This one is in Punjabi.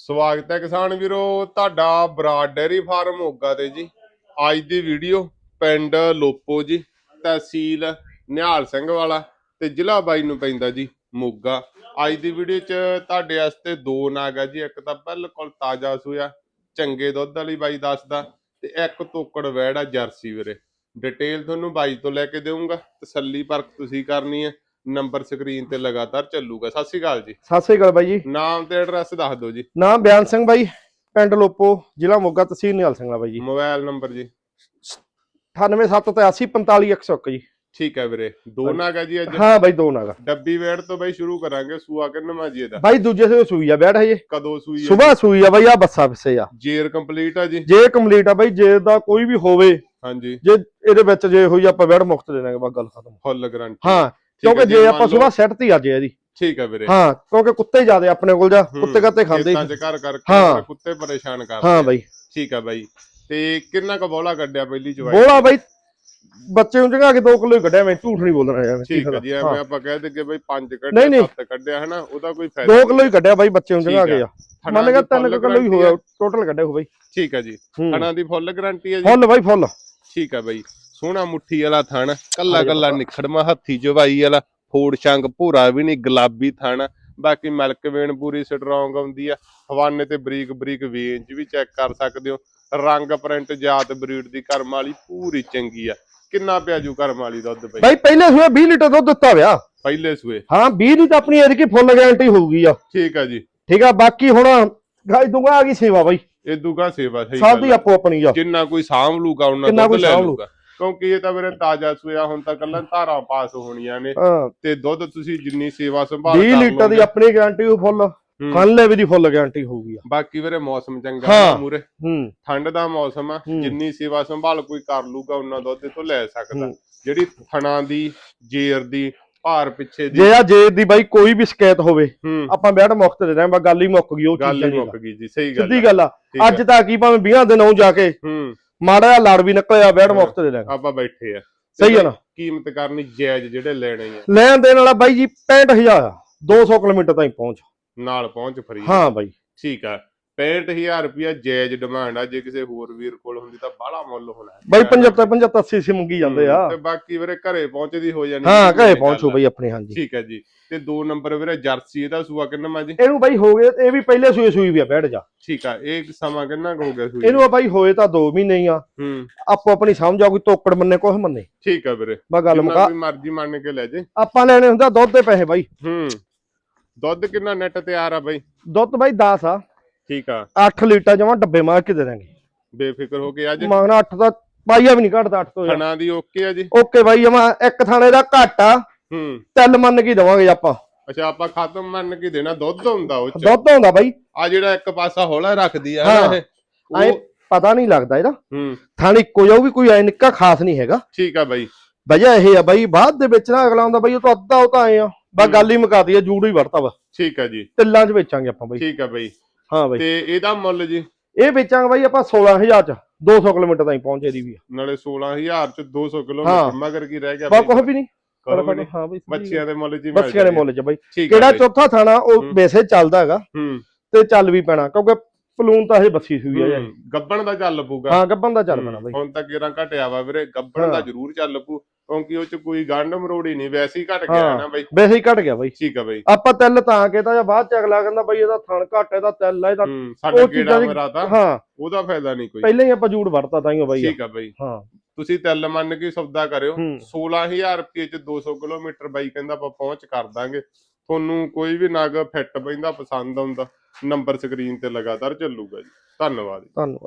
ਸਵਾਗਤ ਹੈ ਕਿਸਾਨ ਵੀਰੋ, ਤੁਹਾਡਾ ਬਰਾਡ ਡੈਰੀ ਫਾਰਮ ਮੋਗਾ ਤੇ ਜੀ। ਅੱਜ ਦੀ ਵੀਡੀਓ ਪਿੰਡ ਲੋਪੋ ਜੀ, ਤਹਿਸੀਲ ਨਿਹਾਲ ਸਿੰਘ ਵਾਲਾ ਤੇ ਜ਼ਿਲ੍ਹਾ ਬਾਈ ਨੂੰ ਪੈਂਦਾ ਜੀ, ਮੋਗਾ। ਅੱਜ ਦੀ ਵੀਡੀਓ 'ਚ ਤੁਹਾਡੇ ਵਾਸਤੇ ਦੋ ਨਾਗ ਆ ਜੀ, ਇੱਕ ਤਾਂ ਬਿਲਕੁਲ ਤਾਜ਼ਾ ਸੂਆ, ਚੰਗੇ ਦੁੱਧ ਵਾਲੀ ਬਾਈ ਦੱਸਦਾ ਤੇ ਇੱਕ ਤੋਕੜ ਵੈੜ ਆ ਜਰਸੀ ਵੀਰੇ। ਡਿਟੇਲ ਤੁਹਾਨੂੰ ਬਾਈ ਤੋਂ ਲੈ ਕੇ ਦੇਵਾਂਗਾ ਤਸੱਲੀ ਪਰਖ ਤੁਸੀਂ ਕਰਨੀ ਹੈ ਨੰਬਰ ਸਕਰੀਨ ਤੇ ਲਗਾਤਾਰ ਚੱਲੂਗਾ। ਸਤਿ ਸ਼੍ਰੀ ਅਕਾਲ ਜੀ। ਸਤਿ ਸ੍ਰੀ ਅਕਾਲ ਬਾਈ ਜੀ। ਨਾਮ ਤੇ ਐਡਰੈਸ ਦੱਸ ਦਿਓ ਜੀ। ਨਾਮ ਬਿਆਨ ਸਿੰਘ ਬਾਈ ਪਿੰਡ ਲੋਪੋ ਜ਼ਿਲ੍ਹਾ ਮੋਗਾ ਤਹਿਸੀਲ ਨਿਹਾਲ ਸਿੰਘ ਵਾਲਾ ਬਾਈ ਜੀ। ਮੋਬਾਈਲ ਨੰਬਰ ਜੀ। 9878845101 ਜੀ। ਠੀਕ ਹੈ ਵੀਰੇ। ਦੋ ਨਾਗ ਹੈ ਜੀ ਅੱਜ। ਹਾਂ ਬਾਈ ਦੋ ਨਾਗਾ। ਡੱਬੀ ਵੇੜ ਤੋਂ ਬਈ ਸ਼ੁਰੂ ਕਰਾਂਗੇ ਸੂਆ ਕਿੰਨਵਾਂ ਜੀ ਇਹਦਾ? ਬਾਈ ਦੂਜੇ ਸੇ ਸੂਈ ਆ ਬੈਠ ਹਜੇ। ਕਦੋਂ ਸੂਈ ਹੈ ਸਵੇਰ ਸੂਈ ਆ ਬਾਈ ਆ ਬੱਸਾ ਫਿਸੇ ਆ। ਜੇਰ ਕੰਪਲੀਟ ਆ ਜੀ? ਜੇ ਕੰਪਲੀਟ ਆ ਬਾਈ ਜੇ ਦਾ ਕੋਈ ਵੀ ਹੋਵੇ ਹਾਂਜੀ। ਜੇ ਇਹਦੇ ਵਿੱਚ ਜੇ ਹੋਈ ਆਪਾਂ ਬੈਠ ਮੁਕਤ ਦੇ ਦਾਂਗੇ ਬਸ ਗੱਲ ਖਤਮ। Full guarantee. ਹਾਂ ਕਿਉਂਕਿ ਜੇ ਆਪਾਂ ਸਵੇਰ ਸੈੱਟ ਤੀ ਅੱਜ ਇਹਦੀ ਠੀਕ ਹੈ ਵੀਰੇ। ਹਾਂ ਕਿਉਂਕਿ ਕੁੱਤੇ ਜ਼ਿਆਦੇ ਆਪਣੇ ਕੋਲ ਜਾ ਕੁੱਤੇ ਕੱਤੇ ਖਾਂਦੇ ਹੀ। ਘਰ ਕਰਕੇ ਕੁੱਤੇ ਪਰੇਸ਼ਾਨ ਕਰਦੇ ਹਾਂ। ਬਾਈ। ਠੀਕ ਹੈ ਬਾਈ। ਤੇ ਕਿੰਨਾ ਕੁ ਬੋਲਾ ਕੱਢਿਆ ਪਹਿਲੀ ਚਵਾਈ ਬੋਲਾ ਬਾਈ ਬੱਚੇ ਨੂੰ ਜਗਾ ਕੇ 2 ਕਿਲੋ ਹੀ ਕੱਢਿਆ ਮੈਂ ਝੂਠ ਨਹੀਂ ਬੋਲਣਾ ਯਾਰ ਠੀਕ ਹੈ ਜੀ। ਐਵੇਂ ਆਪਾਂ ਕਹਿ ਦਈਏ ਬਈ 5 ਨਹੀਂ, ਕੱਢਿਆ ਨਹੀਂ। 7 ਕੱਢਿਆ ਹਨਾ? ਉਹਦਾ ਕੋਈ ਫਾਇਦਾ 2 ਕਿਲੋ ਹੀ ਕੱਢਿਆ ਬਾਈ ਬੱਚੇ ਨੂੰ ਜਗਾ ਕੇ ਆ। ਮੰਨ ਗਿਆ 3 ਕਿਲੋ ਹੀ ਹੋਇਆ ਟੋਟਲ ਕੱਢਿਆ ਹੋ ਬਾਈ। ਠੀਕ ਹੈ ਜੀ। ਹੂੰ। ਥਣਾ ਦੀ ਫੁੱਲ ਗਾਰੰਟੀ ਹੈ ਜੀ। ਫੁੱਲ ਬਾਈ ਫੁੱਲ। ਠੀਕ ਹੈ ਬਾਈ। ਸੋਹਣਾ ਮੁੱਠੀ ਵਾਲਾ ਥਣ ਕੱਲਾ ਕੱਲਾ। ਨਿਖੜਮਾ ਹੱਥੀ ਜਵਾਈ ਵਾਲਾ ਫੋੜ ਸ਼ੰਗ ਭੂਰਾ ਵੀ ਨਹੀਂ ਗੁਲਾਬੀ ਥਣ। ਬਾਕੀ ਮਿਲਕ ਵੇਣ ਪੂਰੀ ਸਟਰੋਂਗ ਆਉਂਦੀ ਆ। ਹਵਾਨੇ ਤੇ ਬਰੀਕ ਬਰੀਕ ਵੇਂਜ ਵੀ ਚੈੱਕ ਕਰ ਸਕਦੇ ਹੋ। ਰੰਗ ਪ੍ਰਿੰਟ ਜਾਤ ਬਰੀਡ ਦੀ ਕਰਮ ਵਾਲੀ ਪੂਰੀ ਚੰਗੀ ਆ। ਕਿੰਨਾ ਪਿਆ ਜੂ ਕਰਮ ਵਾਲੀ ਦੁੱਧ ਬਈ? ਬਾਈ ਪਹਿਲੇ ਸੂਏ 20 ਲੀਟਰ ਦੁੱਧ ਦਿੱਤਾ ਵਿਆ। ਪਹਿਲੇ ਸੂਏ? ਹਾਂ 20 ਦੀ ਤਾਂ ਆਪਣੀ ਇਹਦੀ ਫੁੱਲ ਗਾਰੰਟੀ ਹੋਊਗੀ ਆ। ਠੀਕ ਆ ਜੀ। ਠੀਕ ਆ ਬਾਕੀ ਹੁਣ ਗਾਈ ਦੂੰਗਾ ਆ ਗਈ ਸੇਵਾ ਬਾਈ। ਇਹ ਦੂਗਾ ਸੇਵਾ ਸਹੀ ਸਭ ਦੀ। ਆਪੋ ਆਪਣੀ ਆ। ਜਿੰਨਾ ਕੋਈ ਸਾਂਭ ਲੂਗਾ ਉਹਨਾਂ ਦੁੱਧ ਲੂ। ਲੂਗਾ। ਕਿਉਂਕਿ ਇਹ ਤਾਂ ਵੀਰੇ ਤਾਜ਼ਾ ਸੂਆ ਹੁਣ ਤਾਂ ਕੱਲਾ ਧਾਰਾਂ ਪਾਸ ਹੋਣੀਆਂ ਨੇ ਹਾਂ ਤੇ ਦੁੱਧ ਤੁਸੀਂ ਜਿੰਨੀ ਸੇਵਾ ਸੰਭਾਲ 20 ਕਰ ਲੀਟਰ ਦੀ ਆਪਣੀ ਗਾਰੰਟੀ ਹੋ ਫੁੱਲ ਹੂੰ। ਫਨ ਲੈ ਵੀ ਦੀ ਫੁੱਲ ਗਾਰੰਟੀ ਹੋਊਗੀ ਆ ਬਾਕੀ ਵੀਰੇ ਮੌਸਮ ਚੰਗਾ ਹਾਂ। ਹੈ ਮੂਰੇ ਹੂੰ ਠੰਡ ਦਾ ਮੌਸਮ ਆ ਹੂੰ। ਜਿੰਨੀ ਸੇਵਾ ਸੰਭਾਲ ਕੋਈ ਕਰ ਲੂਗਾ ਉਹਨਾਂ ਦੁੱਧ ਤੋਂ ਲੈ ਸਕਦਾ ਹੂੰ। ਜਿਹੜੀ ਥਣਾ ਦੀ ਜੇਰ ਦੀ ਭਾਰ ਪਿੱਛੇ ਦੀ ਜੇ ਆ ਜੇ ਦੀ ਬਾਈ ਕੋਈ ਵੀ ਸ਼ਿਕਾਇਤ ਹੋਵੇ ਹੂੰ ਆਪਾਂ ਬੈਠ ਮੁਕਤ ਦੇ ਦਾਂ ਗੱਲ ਹੀ ਮੁੱਕ ਗਈ ਉਹ ਗੱਲ ਚੀਜ਼ ਹੀ ਨਹੀਂ ਮੁੱਕ ਗਈ ਜੀ ਸਹੀ ਗੱਲ ਸਿੱਧੀ। ਗੱਲ ਆ। ਅੱਜ ਤਾਂ ਕੀ ਭਾਵੇਂ 20 ਦਿਨ ਹੋ ਜਾ ਕੇ ਹੂੰ ਮਾੜਾ ਜਿਹਾ ਲੜ ਵੀ ਨਿਕਲਿਆ ਬੈਠ ਹਾਂ। ਮੁਕਤ ਦੇ ਦਾਂਗੇ ਆਪਾਂ ਬੈਠੇ ਆ। ਸਹੀ ਆ ਨਾ? ਕੀਮਤ ਕਰਨੀ ਜਾਇਜ਼ ਜਿਹੜੇ ਲੈਣੇ ਆ। ਲੈਣ ਦੇਣ ਵਾਲਾ ਬਾਈ ਜੀ 65000 ਆ। 200 ਕਿਲੋਮੀਟਰ ਤਾਈਂ ਪਹੁੰਚ। ਨਾਲ ਪਹੁੰਚ ਫਰੀ ਹਾਂ ਬਾਈ। ਠੀਕ ਆ। 65000 ਰੁਪਿਆ ਜਾਇਜ਼ ਡਿਮਾਂਡ ਆ ਜੇ ਕਿਸੇ ਹੋਰ ਵੀਰ ਕੋਲ ਹੁੰਦੀ ਤਾਂ ਬਾਹਲਾ ਮੁੱਲ ਹੋਣਾ। ਬਾਈ 75 75 80 80 ਮੰਗੀ ਜਾਂਦੇ ਆ। ਤੇ ਬਾਕੀ ਵੀਰੇ ਘਰੇ ਪਹੁੰਚਦੀ ਹੋ ਜਾਣੀ ਹਾਂ ਘਰੇ ਪਹੁੰਚੋ। ਬਾਈ ਆਪਣੇ ਹਾਂਜੀ। ਠੀਕ ਹੈ ਜੀ ਤੇ ਦੋ ਨੰਬਰ ਵੀਰੇ ਜਰਸੀ ਇਹਦਾ ਸੂਆ ਕਿੰਨਾ ਜੀ? ਇਹਨੂੰ ਬਾਈ ਹੋ ਗਏ ਇਹ ਵੀ ਪਹਿਲੇ ਸੂਏ ਸੂਈ ਵੀ ਆ ਬੈਠ ਜਾ। ਠੀਕ ਆ ਇਹ ਸਮਾਂ ਕਿੰਨਾ ਕੁ ਹੋ ਗਿਆ ਸੂਈ ਇਹਨੂੰ ਆ ਬਾਈ ਹੋਏ ਤਾਂ 2 ਮਹੀਨੇ ਹੀ ਆ। ਹੂੰ। ਆਪੋ ਆਪਣੀ ਸਮਝ ਆ ਕੋਈ ਤੋਕੜ ਮੰਨੇ ਕੁਛ ਮੰਨੇ। ਠੀਕ ਆ ਵੀਰੇ। ਬਾ ਗੱਲ ਮੁਕਾ ਕੋਈ ਮਰਜ਼ੀ ਮੰਨ ਕੇ ਲੈ ਜੇ। ਆਪਾਂ ਲੈਣੇ ਹੁੰਦਾ ਦੁੱਧ ਦੇ ਪੈਸੇ ਬਾਈ। ਹੂੰ। ਦੁੱਧ ਕਿੰਨਾ ਨੈਟ ਤਿਆਰ ਆ ਬਾਈ? ਦੁੱਧ ਬਾਈ 10 ਆ। ਠੀਕ ਆ। 8 ਲੀਟਰ ਜਮਾ ਡੱਬੇ ਮਾਰ ਕੇ ਦੇ ਦਾਂਗੇ ਬੇਫਿਕਰ ਹੋ ਕੇ ਅੱਜ ਮੰਗਣਾ 8 ਦਾ ਪਾਈਆ ਵੀ ਨਹੀਂ ਘਟਦਾ 8 ਤੋਂ। ਥਣਾ ਦੀ ਓਕੇ ਆ ਜੀ। ਓਕੇ ਬਾਈ ਜਮਾ ਇੱਕ ਥਾਣੇ ਦਾ ਘੱਟ। ਆ ਹੂੰ। ਤਿੰਨ ਮੰਨ ਕੇ ਦੇਵਾਂਗੇ ਆਪਾਂ। ਅੱਛਾ ਆਪਾਂ ਖਤਮ ਮੰਨ ਕੇ ਦੇਣਾ ਦੁੱਧ ਹੁੰਦਾ ਉਹ ਚ। ਦੁੱਧ ਹੁੰਦਾ ਬਾਈ। ਆ ਜਿਹੜਾ ਇੱਕ ਪਾਸਾ ਹੌਲਾ ਰੱਖਦੀ ਆ ਇਹ ਐ ਪਤਾ ਨਹੀਂ ਲੱਗਦਾ ਇਹਦਾ। ਹੂੰ। ਥਾਣੀ ਇੱਕੋ ਜਾਊ ਵੀ ਕੋਈ ਐ ਨਿੱਕਾ ਖਾਸ ਨਹੀਂ ਹੈਗਾ। ਠੀਕ ਆ ਬਾਈ। ਵਜ੍ਹਾ ਇਹ ਆ ਬਾਈ ਬਾਅਦ ਦੇ ਵਿੱਚ ਨਾ ਅਗਲਾ ਹੁੰਦਾ ਬਾਈ ਉਹ ਤਾਂ ਅੱਧਾ ਉਹ ਤਾਂ ਆਏ ਆ। ਬਾ। ਗੱਲ ਹੀ ਮੁਕਾਦੀ ਆ ਜੂੜ ਹੀ ਵੜਤਾ ਵਾ। ਠੀਕ ਆ ਜੀ। ਤਿੱਲਾਂ 'ਚ ਵੇਚਾਂਗੇ ਆਪਾਂ ਬਾਈ। ਠੀਕ ਆ ਬਾਈ। ਹਾਂ ਬਾਈ ਤੇ ਇਹਦਾ ਮੁੱਲ ਜੀ ਇਹ ਵੇਚਾਂਗੇ ਬਾਈ ਆਪਾਂ 16000 ਚ 200 ਕਿਲੋਮੀਟਰ ਤਾਈਂ ਪਹੁੰਚੇ ਦੀ ਵੀ ਨਾਲੇ 16000 ਚ 200 ਹਾਂ। ਕਿਲੋਮੀਟਰ ਮਗਰ ਕੀ ਰਹਿ ਗਿਆ ਬਾ? ਕੁਛ ਵੀ ਨਹੀਂ। ਹਾਂ ਬਾਈ ਬੱਚਿਆਂ ਦੇ ਮੁੱਲ ਗੱਲ। ਬੱਚਿਆਂ ਦੇ ਮਿਲ ਚ ਬਾਈ ਕਿਹੜਾ। ਚੌਥਾ ਥਾਣਾ ਉਹ। ਵੈਸੇ ਚੱਲਦਾ ਹੈਗਾ ਹੂੰ ਤੇ ਚੱਲ ਵੀ ਪੈਣਾ ਕਿਉਂਕਿ ਪਲੂਨ ਤਾਂ ਇਹ ਬੱਸੀ ਸੂਈ ਆ ਜੀ ਹੂੰ, ਗੱਬਣ ਦਾ ਚੱਲ ਪੂਗਾ ਹਾਂ ਗੱਬਨ ਦਾ ਚੱਲ ਪੈਣਾ ਬਾਈ ਹੁਣ ਤੱਕ ਕਿਰਾਂ ਘਟਿਆ ਵਾ ਵੀਰੇ ਗੱਬਣ ਦਾ। ਜ਼ਰੂਰ ਚੱਲ ਪੂ ਕਿਉਂਕਿ ਉਹ ਚ ਕੋਈ ਗੰਢ ਮਰੋੜੀ ਨਹੀਂ ਵੈਸੇ ਹੀ ਘਟ ਗਿਆ। ਨਾ ਬਾਈ। ਵੈਸੇ ਹੀ ਘਟ ਗਿਆ ਬਾਈ। ਠੀਕ ਆ ਬਾਈ। ਆਪਾਂ ਤਿੱਲ ਤਾਂ ਕਹਿਤਾ ਜਾਂ ਬਾਅਦ ਚ ਅਗਲਾ ਕਹਿੰਦਾ ਬਾਈ ਇਹਦਾ ਥਣ ਘੱਟ ਇਹਦਾ ਤਿੱਲ ਆ ਇਹਦਾ ਸਾਡਾ ਕੀੜਾ ਮਰਾਤਾ ਹਾਂ। ਉਹਦਾ ਫਾਇਦਾ ਨਹੀਂ ਕੋਈ। ਪਹਿਲਾਂ ਹੀ ਆਪਾਂ ਜੂੜ ਵੜਤਾ ਤਾਂ ਹੀ ਬਾਈ ਠੀਕ ਆ ਬਾਈ। ਹਾਂ। ਤੁਸੀਂ ਤਿਲ ਮੰਨ ਕੇ ਸੌਦਾ ਕਰਿਓ। ਹੂੰ। 16000 ਰੁਪਏ ਚ 200 ਕਿਲੋਮੀਟਰ ਬਾਈ ਕਹਿੰਦਾ ਆਪਾਂ ਪਹੁੰਚ ਕਰ ਦਾਂਗੇ। ਤੁਹਾਨੂੰ ਕੋਈ ਵੀ ਨਗ ਫਿੱਟ ਪੈਂਦਾ ਪਸੰਦ ਆਉਂਦਾ ਨੰਬਰ ਸਕਰੀਨ ਤੇ ਲਗਾਤਾਰ ਚੱਲੂਗਾ ਜੀ। ਧੰਨਵਾਦ ਧੰਨਵਾਦ।